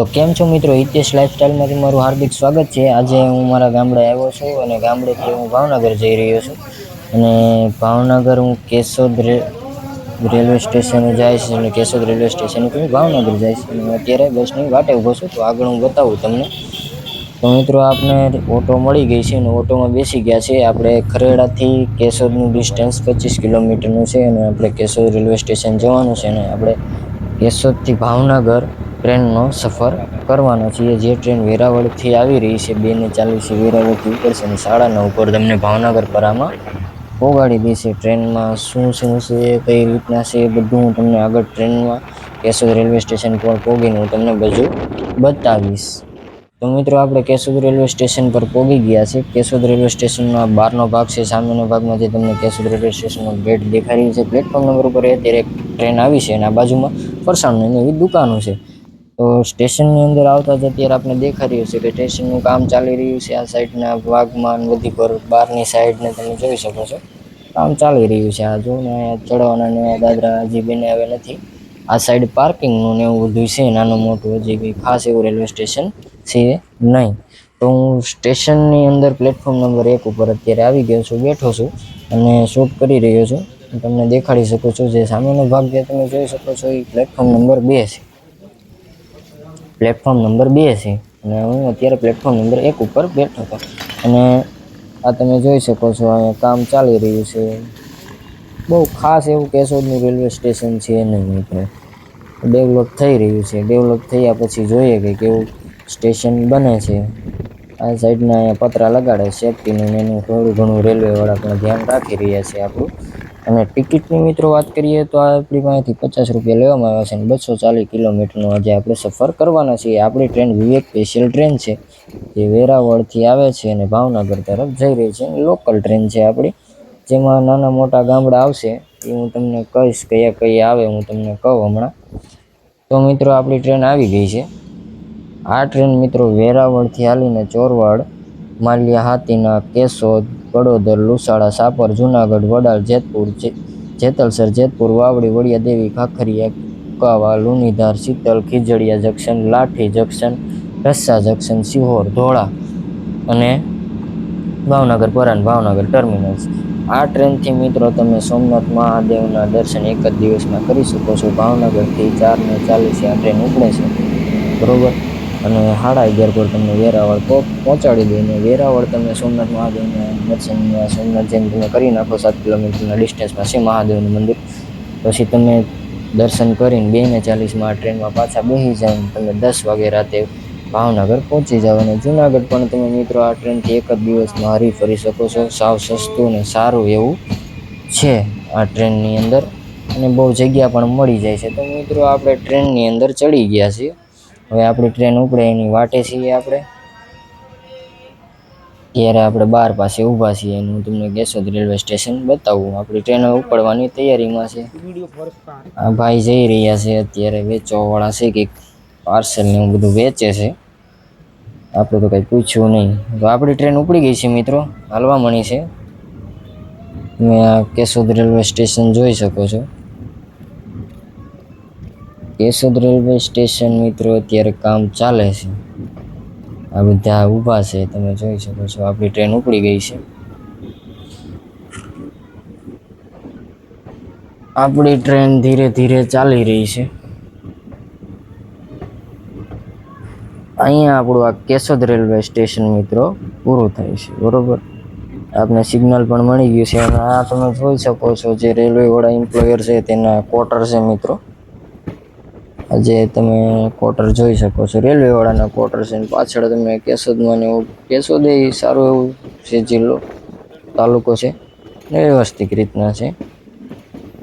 તો કેમ છો મિત્રો? હિતેશ લાઈફસ્ટાઈલમાંથી મારું હાર્દિક સ્વાગત છે. આજે હું મારા ગામડે આવ્યો છું અને ગામડેથી હું ભાવનગર જઈ રહ્યો છું. અને ભાવનગર હું કેશોદ રેલવે સ્ટેશને જઈશ અને કેશોદ રેલવે સ્ટેશનથી હું ભાવનગર જઈશ અને હું અત્યારે બસની વાટે ઊભો છું. તો આગળ હું બતાવું તમને. તો મિત્રો આપણે ઓટો મળી ગઈ છે અને ઓટોમાં બેસી ગયા છે. આપણે ખરેડાથી કેશોદનું ડિસ્ટન્સ પચીસ કિલોમીટરનું છે અને આપણે કેશોદ રેલવે સ્ટેશન જવાનું છે અને આપણે કેશોદથી ભાવનગર ટ્રેનનો સફર કરવાનો છીએ. જે ટ્રેન વેરાવળથી આવી રહી છે બેને ચાલીસે વેરાવળથી ઉપડશે અને સાડા નવ ઉપર તમને ભાવનગર પરામાં પોગાડી દેશે. ટ્રેનમાં શું શું છે, કઈ રીતના છે એ બધું હું તમને આગળ ટ્રેનમાં કેશોદ રેલવે સ્ટેશન પર પહોંચીને હું તમને બધું બતાવીશ. તો મિત્રો, આપણે કેશોદ રેલવે સ્ટેશન પર પોગી ગયા છે. કેશોદ રેલવે સ્ટેશનનો બહારનો ભાગ છે. સામેનો ભાગમાં જે તમને કેશોદ રેલવે સ્ટેશનનો ગેટ દેખાઈ રહ્યું છે. પ્લેટફોર્મ નંબર ઉપર અત્યારે એક ટ્રેન આવી છે અને આ બાજુમાં ફરસાણની એવી દુકાનો છે. તો સ્ટેશનની અંદર આવતા જ અત્યારે આપણે દેખાઈ રહ્યું છે કે સ્ટેશનનું કામ ચાલી રહ્યું છે. આ સાઈડના ભાગમાં બધી પર, બહારની સાઈડને તમે જોઈ શકો છો. કામ ચાલી રહ્યું છે. આ જો ને ચડવાના ને દાદરા હજી બનાવ્યા નથી. આ સાઈડ પાર્કિંગનું ને એવું બધું છે. નાનું મોટું હજી કંઈ ખાસ એવું રેલવે સ્ટેશન છે નહીં. તો હું સ્ટેશનની અંદર પ્લેટફોર્મ નંબર એક ઉપર અત્યારે આવી ગયો છું, બેઠો છું અને શૂટ કરી રહ્યો છું. તમને દેખાડી શકું છું. જે સામેનો ભાગ જે તમે જોઈ શકો છો, એ પ્લેટફોર્મ નંબર બે છે. પ્લેટફોર્મ નંબર બે છે. અને હું અત્યારે પ્લેટફોર્મ નંબર એક ઉપર બેઠો હતો. અને આ તમે જોઈ શકો છો, અહીંયા કામ ચાલી રહ્યું છે. બહુ ખાસ એવું કેશોદનું રેલવે સ્ટેશન છે નહીં મિત્રો. ડેવલપ થઈ રહ્યું છે. ડેવલપ થયા પછી જોઈએ કે કેવું સ્ટેશન બને છે. આ સાઈડના અહીંયા પતરા લગાડે સેફટીનું એનું થોડું ઘણું રેલવેવાળા પણ ધ્યાન રાખી રહ્યા છે આપણું. અને ટિકિટની મિત્રો વાત કરીએ તો આપણી પાસેથી પચાસ રૂપિયા લેવામાં આવે છે અને બસો ચાલીસ કિલોમીટરનો આજે આપણે સફર કરવાના છીએ. આપણી ટ્રેન વિવેક સ્પેશિયલ ટ્રેન છે, જે વેરાવળથી આવે છે અને ભાવનગર તરફ જઈ રહી છે. લોકલ ટ્રેન છે આપણી, જેમાં નાના મોટા ગામડા આવશે. એ હું તમને કહીશ કયા કયા આવે હું તમને કહું હમણાં. તો મિત્રો, આપણી ટ્રેન આવી ગઈ છે. આ ટ્રેન મિત્રો વેરાવળથી હાલીને Chorwad, Maliya Hatina Keshod Vadodar, Lusada, Sapar, Junagadh, Vadal, Jetpur Jetalsar, Jetpur, Vavdi, Vadiya Devi Khakhariya Kukava Lunidhar, Shital, Khijadiya junction, Lathi junction, Rassa junction, Sihor, Dhola અને ભાવનગર પરાન, ભાવનગર ટર્મિનલ્સ. આ ટ્રેનથી મિત્રો તમે સોમનાથ મહાદેવના દર્શન એક જ દિવસમાં કરી શકો છો. ભાવનગરથી ચાર ને ચાલીસે આ ટ્રેન ઉપડે છે. બરોબર? અને સાડા અગિયાર કરોડ તમને વેરાવળ તો પહોંચાડી દઈને વેરાવળ તમે સોમનાથ મહાદેવના દર્શન, સોમનાથ જઈને તમે કરી નાખો સાત કિલોમીટરના ડિસ્ટન્સમાં છે મહાદેવનું મંદિર, પછી તમે દર્શન કરીને બે ને ચાલીસમાં આ ટ્રેનમાં પાછા બેસી જાય તમે દસ વાગે રાતે ભાવનગર પહોંચી જાઓ અને જુનાગઢ પણ તમે મિત્રો આ ટ્રેનથી એક જ દિવસમાં હરી ફરી શકો છો. સાવ સસ્તું ને સારું એવું છે આ ટ્રેનની અંદર અને બહુ જગ્યા પણ મળી જાય છે. તો મિત્રો આપણે ટ્રેનની અંદર ચડી ગયા છીએ. હવે આપણી ટ્રેન ઉપડે એની વાટે છીએ આપણે. ત્યારે આપણે બાર પાસે ઊભા છીએ અને હું તમને કેશોદ રેલવે સ્ટેશન બતાવું. આપણી ટ્રેન ઉપડવાની તૈયારીમાં છે. આ ભાઈ જઈ રહ્યા છે અત્યારે વેચવાવાળા છે કંઈક પાર્સલ ને એવું બધું વેચે છે. આપણે તો કંઈ પૂછ્યું નહીં. તો આપણી ટ્રેન ઉપડી ગઈ છે મિત્રો હાલવા મળી છે. તમે આ કેશોદ રેલવે સ્ટેશન જોઈ શકો છો. કેશોદ રેલવે સ્ટેશન મિત્રો, અત્યારે કામ ચાલે છે. આ બધા ઊભા છે, તમે જોઈ શકો છો, આપણી ટ્રેન ઉપડી ગઈ છે. આપણી ટ્રેન ધીરે ધીરે ચાલી રહી છે. અહીંયા આપણું આ કેશોદ રેલવે સ્ટેશન મિત્રો પૂરું થાય છે, બરોબર? આપને સિગ્નલ પણ મળી ગયું છે, અને આ તમે જોઈ શકો છો, જે રેલવે વાળા એમ્પ્લોયર છે, તેના ક્વાર્ટર છે મિત્રો. આજે તમે ક્વાર્ટર જોઈ શકો છો. રેલવેવાળાના ક્વાર્ટર છે પાછળ તમે કેશોદમાં ને એવું, કેશોદ એ સારું એવું છે, જિલ્લો, તાલુકો છે. ને વ્યવસ્થિત રીતના છે.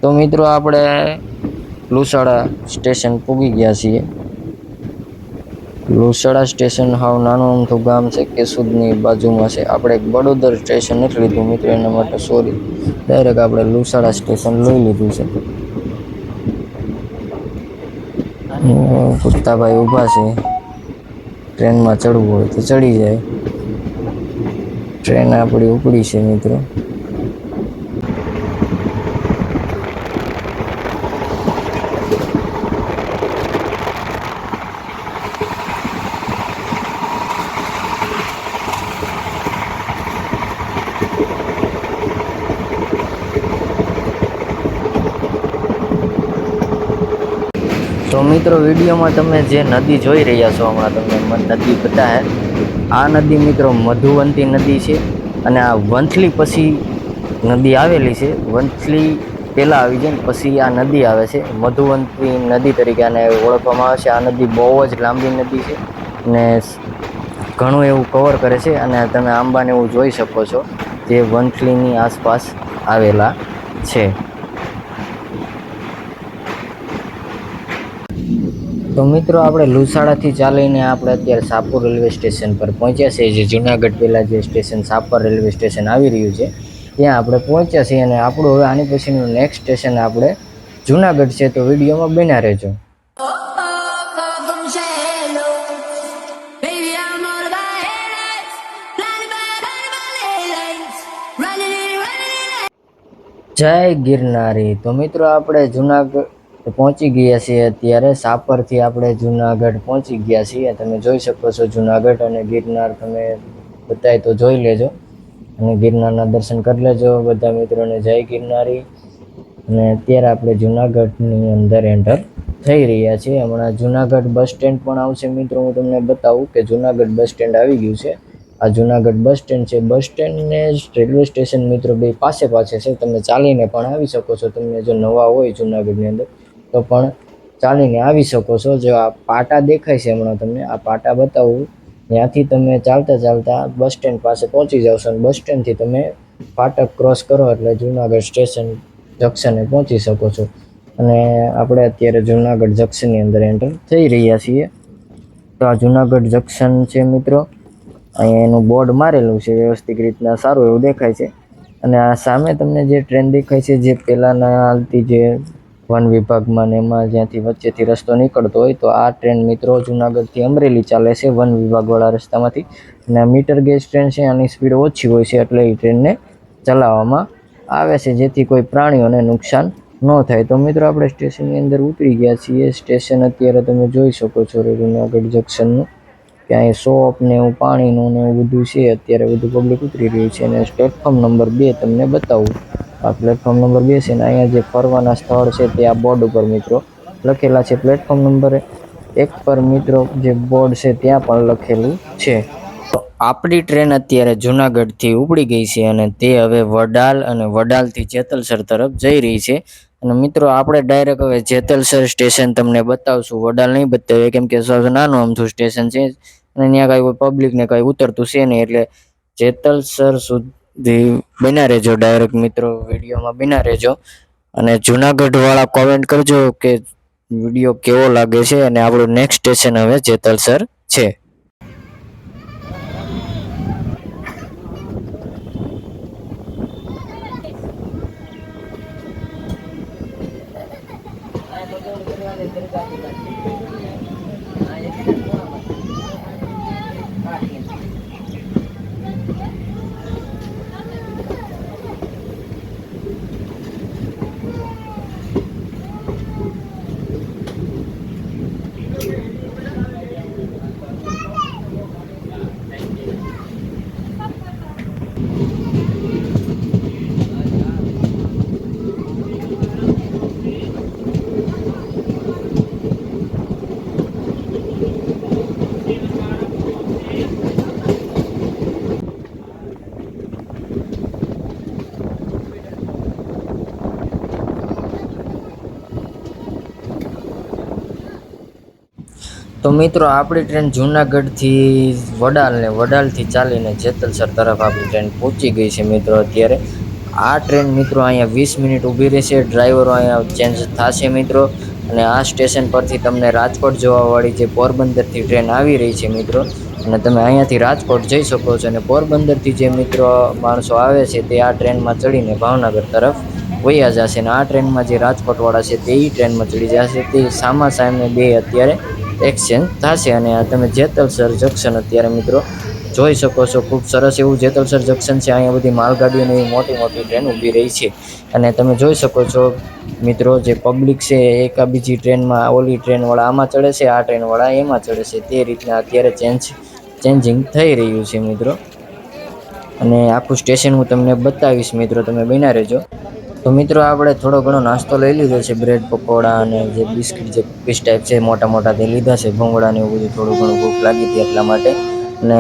તો મિત્રો આપણે લુસાડા સ્ટેશન પૂગી ગયા છીએ. લુસાડા સ્ટેશન હાવ નાનું અમથું ગામ છે, કેશોદની બાજુમાં છે. આપણે એક બડોદર સ્ટેશન નથી લીધું મિત્રો, એના માટે સોરી ડાયરેક્ટ આપણે લુસાડા સ્ટેશન લઈ લીધું છે. કુત્તાભાઈ ઊભા છે. ટ્રેનમાં ચડવું હોય તો ચડી જાય. ટ્રેન આપણી ઉપડી છે મિત્રો. તો મિત્રો, વિડીયોમાં તમે જે નદી જોઈ રહ્યા છો, હમણાં તમને નદી બતાવે. આ નદી મિત્રો મધુવંતી નદી છે અને આ વંથલી પછી નદી આવેલી છે. વંથલી પહેલાં આવી જાય પછી આ નદી આવે છે. મધુવંતી નદી તરીકે આને ઓળખવામાં આવે છે. આ નદી બહુ જ લાંબી નદી છે અને ઘણું એવું કવર કરે છે અને તમે આંબાને એવું જોઈ શકો છો જે વંથલીની આસપાસ આવેલા છે. તો મિત્રો, આપણે લુસાડાથી ચાલીને આપણે અત્યારે સાપુર રેલવે સ્ટેશન પર પહોંચ્યા છીએ. જે જુનાગઢ પહેલાં જે સ્ટેશન, સાપર રેલવે સ્ટેશન આવી રહ્યું છે, ત્યાં આપણે પહોંચ્યા છીએ અને આપણું હવે આની પછીનું નેક્સ્ટ સ્ટેશન આપણે જુનાગઢ છે. તો વિડીયોમાં બન્યા રહેજો. જય ગિરનારી. તો મિત્રો, આપણે જુનાગઢ પહોંચી ગયા છીએ અત્યારે. સાપરથી આપણે જુનાગઢ પહોંચી ગયા છીએ. તમે જોઈ શકો છો જુનાગઢ અને ગિરનાર. તમે બધાય તો જોઈ લેજો. અને ગિરનારના દર્શન કરી લેજો. બધા મિત્રોને જય ગિરનારી. અને અત્યારે આપણે જુનાગઢની અંદર એન્ટર થઈ રહ્યા છીએ. હમણાં જુનાગઢ બસ સ્ટેન્ડ પણ આવશે. મિત્રો, હું તમને બતાવું કે જુનાગઢ બસ સ્ટેન્ડ આવી ગયું છે. આ જુનાગઢ બસ સ્ટેન્ડ છે. બસ સ્ટેન્ડને રેલવે સ્ટેશન મિત્રો બે પાસે પાસે છે. તમે ચાલીને પણ આવી શકો છો. તમને જો નવા હોય જુનાગઢની અંદર તો પણ ચાલીને આવી શકો છો. જો આ પાટા દેખાય છે હમણાં તમને, આ પાટા બતાવું. ત્યાંથી તમે ચાલતા ચાલતા બસ સ્ટેન્ડ પાસે પહોંચી જાવશો અને બસ સ્ટેન્ડથી તમે ફાટક ક્રોસ કરો એટલે જુનાગઢ સ્ટેશન જંકશને પહોંચી શકો છો. અને આપણે અત્યારે જુનાગઢ જંકશનની અંદર એન્ટર થઈ રહ્યા છીએ. તો આ જુનાગઢ જંક્શન છે મિત્રો. અહીંયા એનું બોર્ડ મારેલું છે, વ્યવસ્થિત રીતના સારું એવું દેખાય છે. અને આ સામે તમને જે ટ્રેન દેખાય છે, જે પહેલાંના હાલતી જે વન વિભાગમાં ને એમાં જ્યાંથી વચ્ચેથી રસ્તો નીકળતો હોય તો આ ટ્રેન મિત્રો જુનાગઢથી અમરેલી ચાલે છે વન વિભાગવાળા રસ્તામાંથી. અને મીટર ગેજ ટ્રેન છે, આની સ્પીડ ઓછી હોય છે એટલે એ ટ્રેનને ચલાવવામાં આવે છે, જેથી કોઈ પ્રાણીઓને નુકસાન ન થાય. તો મિત્રો આપણે સ્ટેશનની અંદર ઉતરી ગયા છીએ. સ્ટેશન અત્યારે તમે જોઈ શકો છો જુનાગઢ જંક્શનનું ક્યાંય શોપ ને એવું, પાણીનું ને એવું બધું છે. અત્યારે બધું પબ્લિક ઉતરી રહ્યું છે અને પ્લેટફોર્મ નંબર બે તમને બતાવું. આ પ્લેટફોર્મ નંબર બે છે ને અહીંયા જે ફરવાના સ્થળ છે તે આ બોર્ડ ઉપર મિત્રો લખેલા છે. પ્લેટફોર્મ નંબર એક પર મિત્રો જે બોર્ડ છે ત્યાં પણ લખેલું છે. તો આપણી ટ્રેન અત્યારે જુનાગઢથી ઉપડી ગઈ છે અને તે હવે વડાલ અને વડાલથી જેતલસર તરફ જઈ રહી છે. અને મિત્રો આપણે ડાયરેક્ટ હવે જેતલસર સ્ટેશન તમને બતાવશું. વડાલ નહીં બતાવીએ, કેમ કે નાનું અમથું સ્ટેશન છે. અને ત્યાં કાંઈ પબ્લિકને કાંઈ ઉતરતું છે નહીં. એટલે જેતલસર સુધી બના રહેજો ડાયરેક્ટ મિત્રો વિડીયોમાં બિના રહેજો. અને જુનાગઢવાળા કોમેન્ટ કરજો કે વીડિયો કેવો લાગે છે અને આપણું નેક્સ્ટ સ્ટેશન હવે જેતલસર છે. તો મિત્રો, આપણી ટ્રેન જુનાગઢથી વડાલને, વડાલથી ચાલીને જેતલસર તરફ આપણી ટ્રેન પહોંચી ગઈ છે મિત્રો અત્યારે. આ ટ્રેન મિત્રો અહીંયા વીસ મિનિટ ઊભી રહેશે, ડ્રાઈવરો અહીંયા ચેન્જ થશે મિત્રો. અને આ સ્ટેશન પરથી તમને રાજકોટ જવાવાળી જે પોરબંદરથી ટ્રેન આવી રહી છે મિત્રો, અને તમે અહીંયાથી રાજકોટ જઈ શકો છો. અને પોરબંદરથી જે મિત્રો માણસો આવે છે તે આ ટ્રેનમાં ચડીને ભાવનગર તરફ વયા જશે. અને આ ટ્રેનમાં જે રાજકોટવાળા છે તે ટ્રેનમાં ચડી જશે. તે સામા સામે બે અત્યારે એક્સચેન્જ થશે અને આ તમે જેતલસર જંકશન અત્યારે મિત્રો જોઈ શકો છો. ખૂબ સરસ એવું જેતલસર જંક્શન છે. અહીંયા બધી માલગાડીઓની મોટી મોટી ટ્રેન ઊભી રહી છે. અને તમે જોઈ શકો છો મિત્રો જે પબ્લિક છે, એક આ બીજી ટ્રેનમાં ઓલી ટ્રેનવાળા આમાં ચડે છે, આ ટ્રેનવાળા એમાં ચડે છે. તે રીતના અત્યારે ચેન્જ ચેન્જિંગ થઈ રહ્યું છે મિત્રો. અને આખું સ્ટેશન હું તમને બતાવીશ મિત્રો. તમે બન્યા રહેજો. તો મિત્રો આપણે થોડો ઘણો નાસ્તો લઈ લીધો છે, બ્રેડ પકોડા અને જે બિસ્કિટ, જે કુકીઝ ટાઈપ છે મોટા મોટા તે લીધા છે, ભૂંગળા ને એવું બધું થોડું ઘણું ભૂખ લાગી હતી એટલા માટે. અને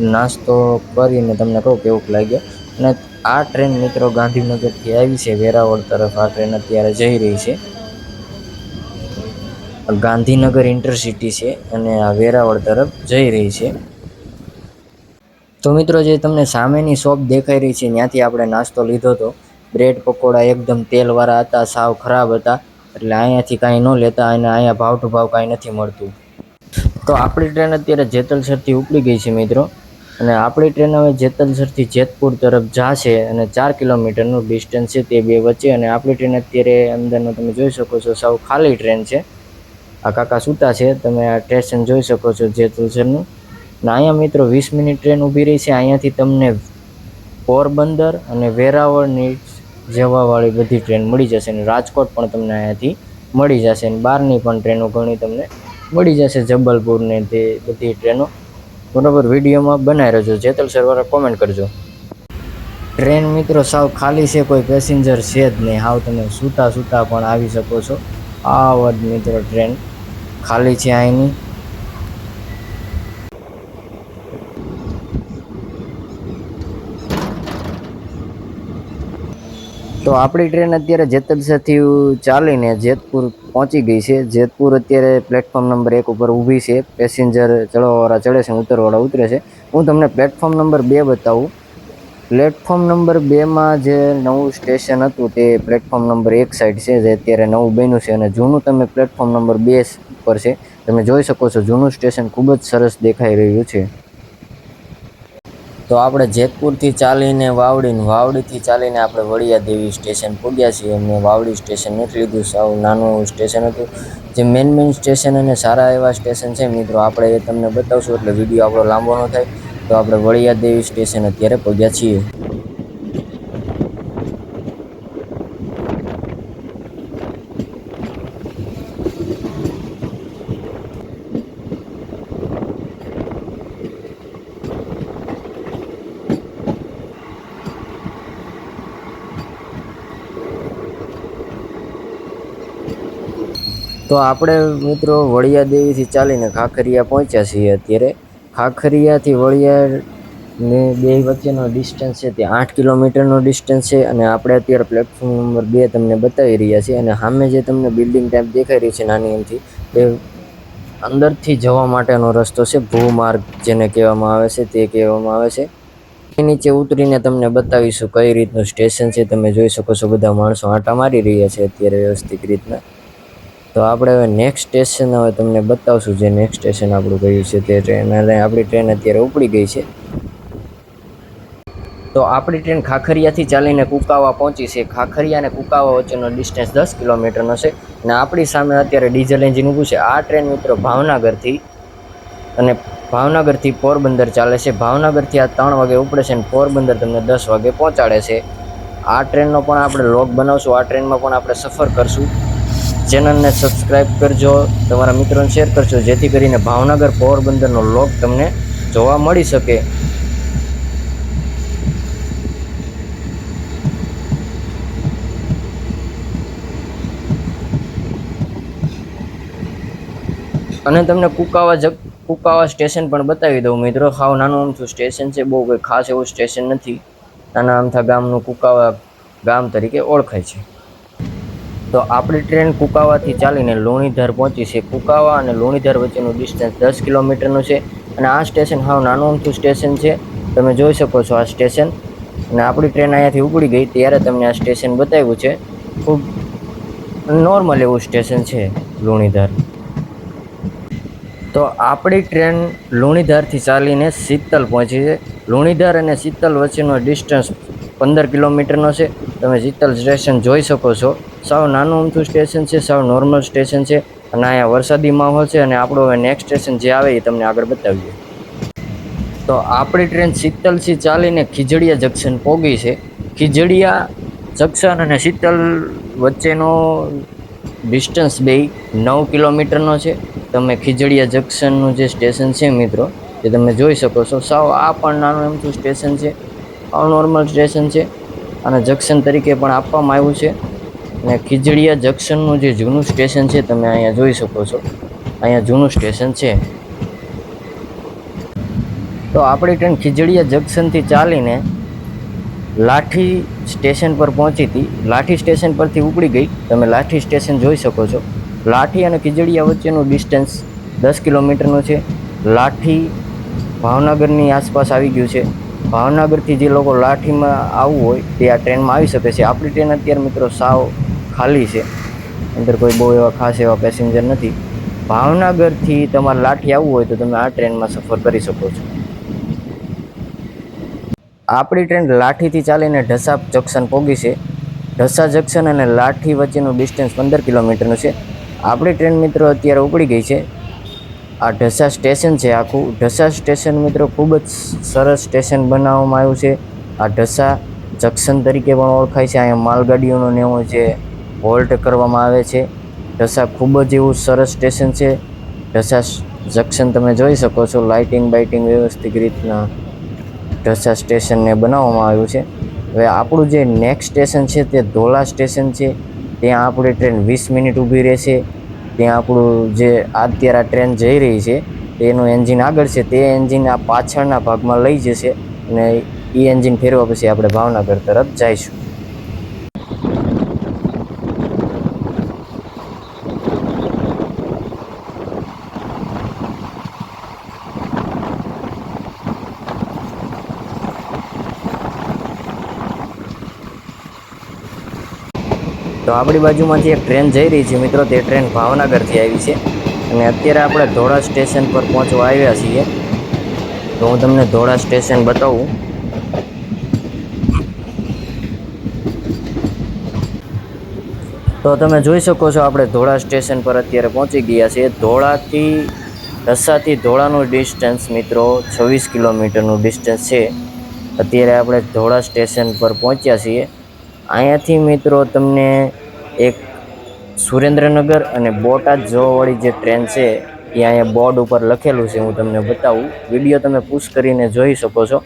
નાસ્તો કરીને તમને કહું કેવું લાગ્યો. અને આ ટ્રેન મિત્રો ગાંધીનગરથી આવી છે, વેરાવળ તરફ. આ ટ્રેન અત્યારે જઈ રહી છે. ગાંધીનગર ઇન્ટરસિટી છે અને આ વેરાવળ તરફ જઈ રહી છે. તો મિત્રો જે તમને સામેની શોપ દેખાઈ રહી છે, ત્યાંથી આપણે નાસ્તો લીધો હતો. બ્રેડ પકોડા એકદમ તેલવાળા હતા, સાવ ખરાબ હતા. એટલે અહીંયાથી કાંઈ ન લેતા અને અહીંયા ભાવ ટુ ભાવ કાંઈ નથી મળતું. તો આપણી ટ્રેન અત્યારે જેતલસરથી ઉપડી ગઈ છે મિત્રો. અને આપણી ટ્રેન હવે જેતલસરથી જેતપુર તરફ જશે અને ચાર કિલોમીટરનું ડિસ્ટન્સ છે તે બે વચ્ચે. અને આપણી ટ્રેન અત્યારે અંદરનો તમે જોઈ શકો છો, સાવ ખાલી ટ્રેન છે. આ કાકા સૂતા છે, તમે આ સ્ટેશન જોઈ શકો છો જેતલસરનું. અને અહીંયા મિત્રો વીસ મિનિટ ટ્રેન ઊભી રહી છે. અહીંયાથી તમને પોરબંદર અને વેરાવળની જવાવાળી બધી ટ્રેન મળી જશે અને રાજકોટ પણ તમને અહીંયાથી મળી જશે અને બહારની પણ ટ્રેનો ઘણી તમને મળી જશે. જબલપુરને તે બધી ટ્રેનો. બરાબર વિડીયોમાં બનાવી રહેજો. જેતલ સરવાળા કોમેન્ટ કરજો. ટ્રેન મિત્રો, સાવ ખાલી છે, કોઈ પેસેન્જર છે જ નહીં. હાવ તમે સૂતા સૂતા પણ આવી શકો છો. આ વધ મિત્રો ટ્રેન ખાલી છે અહીંની. તો આપણી ટ્રેન અત્યારે જેતલસરથી ચાલીને જેતપુર પહોંચી ગઈ છે. જેતપુર અત્યારે પ્લેટફોર્મ નંબર એક ઉપર ઊભી છે. પેસેન્જર ચડવાવાળા ચડે છે, ઉતરવાળા ઉતરે છે. હું તમને પ્લેટફોર્મ નંબર બે બતાવું. પ્લેટફોર્મ નંબર બેમાં જે નવું સ્ટેશન હતું તે પ્લેટફોર્મ નંબર એક સાઈડ છે, જે અત્યારે નવું બન્યું છે અને જૂનું તમે પ્લેટફોર્મ નંબર બે ઉપર છે. તમે જોઈ શકો છો, જૂનું સ્ટેશન ખૂબ જ સરસ દેખાઈ રહ્યું છે. તો આપણે જેતપુરથી ચાલીને વાવડીને, વાવડીથી ચાલીને આપણે વડિયા દેવી સ્ટેશન પૂગ્યા છીએ. અમે વાવડી સ્ટેશન નથી લીધું, સાવ નાનું એવું સ્ટેશન હતું. જે મેન મેન સ્ટેશન અને સારા એવા સ્ટેશન છે મિત્રો. આપણે એ તમને બતાવશું, એટલે વીડિયો આપણો લાંબો ન થાય. તો આપણે વડિયા દેવી સ્ટેશન અત્યારે પહોંચ્યા છીએ. તો આપણે મિત્રો વડિયા દેવીથી ચાલીને ખાખરિયા પહોંચ્યા છીએ અત્યારે. ખાખરિયાથી વડિયા ને બે વચ્ચેનો ડિસ્ટન્સ છે, તે આઠ કિલોમીટરનો ડિસ્ટન્સ છે અને આપણે અત્યારે પ્લેટફોર્મ નંબર બે તમને બતાવી રહ્યા છીએ અને સામે જે તમને બિલ્ડિંગ ટાઈપ દેખાઈ રહી છે નાની એમથી, તે અંદરથી જવા માટેનો રસ્તો છે, ભૂમાર્ગ જેને કહેવામાં આવે છે, તે કહેવામાં આવે છે. એ નીચે ઉતરીને તમને બતાવીશું કઈ રીતનું સ્ટેશન છે, તમે જોઈ શકો છો બધા માણસો આંટા મારી રહ્યા છે અત્યારે વ્યવસ્થિત રીતના. તો આપણે હવે નેક્સ્ટ સ્ટેશન હવે તમને બતાવશું જે નેક્સ્ટ સ્ટેશન આપણું ગયું છે તે ટ્રેન અને આપણી ટ્રેન અત્યારે ઉપડી ગઈ છે. તો આપણી ટ્રેન ખાખરિયાથી ચાલીને કુકાવા પહોંચી છે. ખાખરિયા અને કુકાવા વચ્ચેનો ડિસ્ટન્સ દસ કિલોમીટરનો છે. અને આપણી સામે અત્યારે ડીઝલ એન્જિન ઊભું છે. આ ટ્રેન મિત્રો ભાવનગરથી અને ભાવનગરથી પોરબંદર ચાલે છે. ભાવનગરથી આ ત્રણ વાગે ઉપડે છે અને પોરબંદર તમને દસ વાગે પહોંચાડે છે. આ ટ્રેનનો પણ આપણે લોગ બનાવશું. આ ટ્રેનમાં પણ આપણે સફર કરશું. ચેનલને સબસ્ક્રાઈબ કરજો, તમારા મિત્રોને શેર કરજો, જેથી કરીને ભાવનગર પોરબંદરનો લોક તમને જોવા મળી શકે. અને તમને કુકાવા જગ, કુકાવા સ્ટેશન પણ બતાવી દઉં મિત્રો. ખાવ નાનું અમથું સ્ટેશન છે, બહુ કંઈ ખાસ એવું સ્ટેશન નથી. નાના અમથા ગામનું કુકાવા ગામ તરીકે ઓળખાય છે. તો આપણી ટ્રેન કુકાવાથી ચાલીને લુણીધર પહોંચી છે. કુકાવા અને લુણીધર વચ્ચેનું ડિસ્ટન્સ દસ કિલોમીટરનું છે અને આ સ્ટેશન હાવ નાનું ઊંચું સ્ટેશન છે. તમે જોઈ શકો છો આ સ્ટેશન અને આપણી ટ્રેન અહીંયાથી ઉપડી ગઈ ત્યારે તમને આ સ્ટેશન બતાવ્યું છે. ખૂબ નોર્મલ એવું સ્ટેશન છે લુણીધર. તો આપણી ટ્રેન લુણીધરથી ચાલીને શીતલ પહોંચી છે. લુણીધર અને શીતલ વચ્ચેનો ડિસ્ટન્સ પંદર કિલોમીટરનો છે. તમે શીતલ સ્ટેશન જોઈ શકો છો. સાવ નાનું અમથું સ્ટેશન છે, સાવ નોર્મલ સ્ટેશન છે અને અહીંયા વરસાદી માહોલ છે અને આપણું હવે નેક્સ્ટ સ્ટેશન જે આવે એ તમને આગળ બતાવીએ. તો આપણી ટ્રેન શીતલથી ચાલીને ખીજડીયા જંકશન પહોંચી છે. ખીજડીયા જંકશન અને શીતલ વચ્ચેનો ડિસ્ટન્સ બે નવ કિલોમીટરનો છે. તમે ખીજડીયા જંકશનનું જે સ્ટેશન છે મિત્રો, એ તમે જોઈ શકો છો. સાવ આ પણ નાનું એમથું સ્ટેશન છે. સાવ નોર્મલ સ્ટેશન છે અને જંક્શન તરીકે પણ આપવામાં આવ્યું છે. અને ખીજડીયા જંક્શનનું જે જૂનું સ્ટેશન છે, તમે અહીંયા જોઈ શકો છો. અહીંયા જૂનું સ્ટેશન છે. તો આપણી ટ્રેન ખીજડીયા જંક્શનથી ચાલીને લાઠી સ્ટેશન પર પહોંચી હતી. લાઠી સ્ટેશન પરથી ઉપડી ગઈ. તમે લાઠી સ્ટેશન જોઈ શકો છો. લાઠી અને ખીજડીયા વચ્ચેનું ડિસ્ટન્સ દસ કિલોમીટરનું છે. લાઠી ભાવનગરની આસપાસ આવી ગયું છે. ભાવનગરથી જે લોકો લાઠીમાં આવવું હોય તે આ ટ્રેનમાં આવી શકે છે. આપણી ટ્રેન અત્યારે મિત્રો સાવ ખાલી છે. અંદર કોઈ બહુ એવા ખાસ એવા પેસેન્જર નથી. ભાવનગરથી તમારે લાઠી આવવું હોય તો તમે આ ટ્રેનમાં સફર કરી શકો છો. આપણી ટ્રેન લાઠીથી ચાલીને ઢસા જંકશન પહોંચી છે. ઢસા જંકશન અને લાઠી વચ્ચેનું ડિસ્ટન્સ પંદર કિલોમીટરનું છે. આપણી ટ્રેન મિત્રો અત્યારે ઉપડી ગઈ છે. આ ઢસા સ્ટેશન છે, આખું ઢસા સ્ટેશન મિત્રો ખૂબ જ સરસ સ્ટેશન બનાવવામાં આવ્યું છે. આ ઢસા જંક્શન તરીકે પણ ઓળખાય છે, અહીંયા માલગાડીઓનો નેવો જે હોલ્ટ કરવામાં આવે છે. ઢસા ખૂબ જ એવું સરસ સ્ટેશન છે. ઢસા જંક્શન તમે જોઈ શકો છો, લાઇટિંગ બાઇટિંગ વ્યવસ્થિત રીતના ઢસા સ્ટેશનને બનાવવામાં આવ્યું છે. હવે આપણું જે નેક્સ્ટ સ્ટેશન છે તે ધોલા સ્ટેશન છે. ત્યાં આપણી ટ્રેન વીસ મિનિટ ઊભી રહેશે. ત્યાં આપણું જે અત્યારે આ ટ્રેન જઈ રહી છે, તેનું એન્જિન આગળ છે, તે એન્જિન આ પાછળના ભાગમાં લઈ જશે અને એ એન્જિન ફેરવા પછી આપણે ભાવનગર તરફ જઈશું. આપણી બાજુમાંથી એક ટ્રેન જઈ રહી છે મિત્રો, તે ટ્રેન ભાવનગરથી આવી છે. અને અત્યારે આપણે ધોળા સ્ટેશન પર પહોંચવા આવ્યા છીએ. તો હું તમને ધોળા સ્ટેશન બતાવું. તો તમે જોઈ શકો છો, આપણે ધોળા સ્ટેશન પર અત્યારે પહોંચી ગયા છીએ. ધોળાથી રસાથી ધોળાનું ડિસ્ટન્સ મિત્રો, છવ્વીસ કિલોમીટરનું ડિસ્ટન્સ છે. અત્યારે આપણે ધોળા સ્ટેશન પર પહોંચ્યા છીએ. અહીંયાથી મિત્રો તમને એક સુરેન્દ્રનગર અને બોટાદ જોવાવાળી જે ટ્રેન છે, એ અહીંયા બોર્ડ ઉપર લખેલું છે, હું તમને બતાવું. વીડિયો તમે પુશ કરીને જોઈ શકો છો.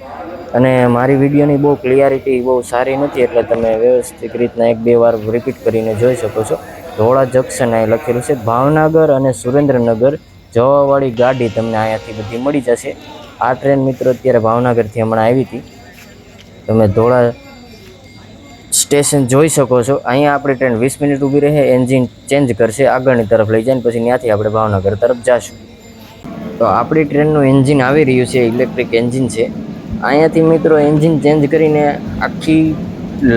અને મારી વિડીયોની બહુ ક્લિયરિટી બહુ સારી નથી, એટલે તમે વ્યવસ્થિત રીતના એક બે વાર રિપીટ કરીને જોઈ શકો છો. ધોળા જંક્શન અહીં લખેલું છે. ભાવનગર અને સુરેન્દ્રનગર જવાવાળી ગાડી તમને અહીંયાથી બધી મળી જશે. આ ટ્રેન મિત્રો અત્યારે ભાવનગરથી હમણાં આવી હતી. તમે ધોળા સ્ટેશન જોઈ શકો છો. અહીંયા આપણી ટ્રેન વીસ મિનિટ ઊભી રહે એન્જિન ચેન્જ કરશે, આગળની તરફ લઈ જાય પછી ત્યાંથી આપણે ભાવનગર તરફ જઈશું તો આપણી ટ્રેનનું એન્જિન આવી રહ્યું છે ઇલેક્ટ્રિક એન્જિન છે. અહીંયાથી મિત્રો એન્જિન ચેન્જ કરીને આખી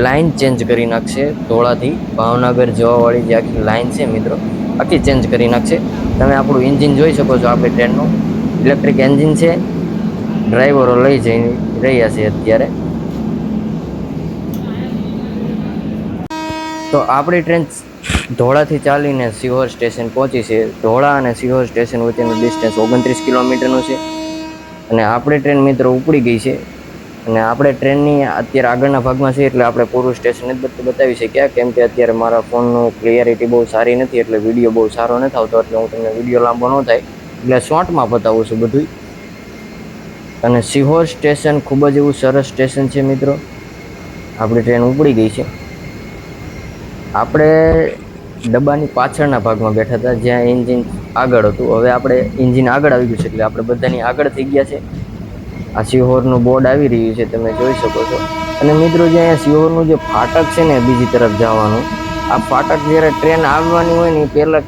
લાઇન ચેન્જ કરી નાખશે, ધોળાથી. ભાવનગર જવાવાળી જે આખી લાઇન છે મિત્રો, આખી ચેન્જ કરી નાખશે. તમે આપણું એન્જિન જોઈ શકો છો આપણી ટ્રેનનું ઇલેક્ટ્રિક એન્જિન છે. ડ્રાઈવરો લઈ જઈ રહ્યા છે અત્યારે. તો આપણી ટ્રેન ધોળાથી ચાલીને સિહોર સ્ટેશન પહોંચી છે. ધોળા અને સિહોર સ્ટેશન વચ્ચેનું ડિસ્ટન્સ ઓગણત્રીસ કિલોમીટરનું છે. અને આપણી ટ્રેન મિત્રો ઉપડી ગઈ છે. અને આપણે ટ્રેનની અત્યારે આગળના ભાગમાં છે એટલે આપણે પૂરું સ્ટેશન જ બધું બતાવી શક્યા. કેમ કે અત્યારે મારા ફોનનું ક્લિયરિટી બહુ સારી નથી એટલે વીડિયો બહુ સારો નથી આવતો એટલે હું તમને વીડિયો લાંબો ન થાય. એટલે શોર્ટમાં બતાવું છું બધું અને સિહોર સ્ટેશન ખૂબ જ એવું સરસ સ્ટેશન છે મિત્રો. આપણી ટ્રેન ઉપડી ગઈ છે. આપણે ડબ્બાની પાછળના ભાગમાં બેઠા હતા, જ્યાં એન્જિન આગળ હતું. હવે આપણે એન્જિન આગળ આવી ગયું છે, એટલે આપણે બધાની આગળ થઈ ગયા છે. આ સિહોરનું બોર્ડ આવી રહ્યું છે, તમે જોઈ શકો છો. અને મિત્રો, જે અહીંયા સિહોરનું જે ફાટક છે ને, બીજી તરફ જવાનું, આ ફાટક જ્યારે ટ્રેન આવવાની હોય ને, એ પહેલાં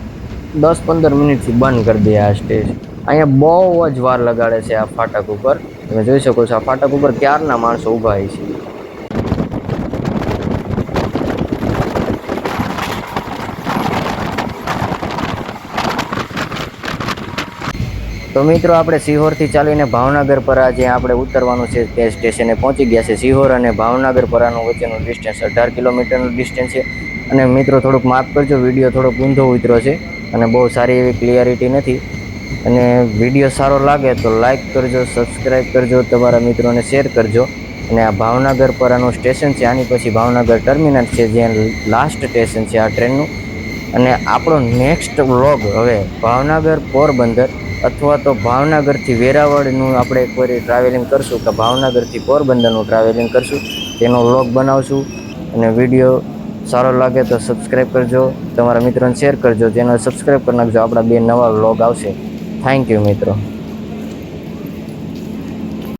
દસ પંદર મિનિટથી બંધ કરી દે આ સ્ટેજ અહીંયા બહુ જ વાર લગાડે છે આ ફાટક ઉપર. તમે જોઈ શકો છો, આ ફાટક ઉપર ક્યારના માણસો ઊભા હોય છે? તો મિત્રો, આપણે સિહોરથી ચાલીને ભાવનગર પરા જે આપણે ઉતરવાનું છે તે સ્ટેશને પહોંચી ગયા છે. સિહોર અને ભાવનગર પરાનું વચ્ચેનું ડિસ્ટન્સ અઢાર કિલોમીટરનું ડિસ્ટન્સ છે. અને મિત્રો, થોડુંક માફ કરજો, વીડિયો થોડોક ઊંધો ઉતર્યો છે અને બહુ સારી એવી ક્લિયરિટી નથી. અને વીડિયો સારો લાગે તો લાઈક કરજો સબસ્ક્રાઈબ કરજો, તમારા મિત્રોને શેર કરજો. અને આ ભાવનગર પરાનું સ્ટેશન છે, આની પછી ભાવનગર ટર્મિનલ છે જ્યાં લાસ્ટ સ્ટેશન છે આ ટ્રેનનું અને આપણો નેક્સ્ટ વ્લોગ હવે ભાવનગર પોરબંદર અથવા તો ભાવનગરથી વેરાવળનું આપણે એકવાર ટ્રાવેલિંગ કરશું કે ભાવનગરથી પોરબંદરનું ટ્રાવેલિંગ કરશું. તેનો વ્લોગ બનાવશું અને વીડિયો સારો લાગે તો સબસ્ક્રાઈબ કરજો. તમારા મિત્રોને શેર કરજો. ચેનલ સબસ્ક્રાઈબ કરી નાખજો, આપણા બે નવા વ્લોગ આવશે. થેન્ક યુ મિત્રો.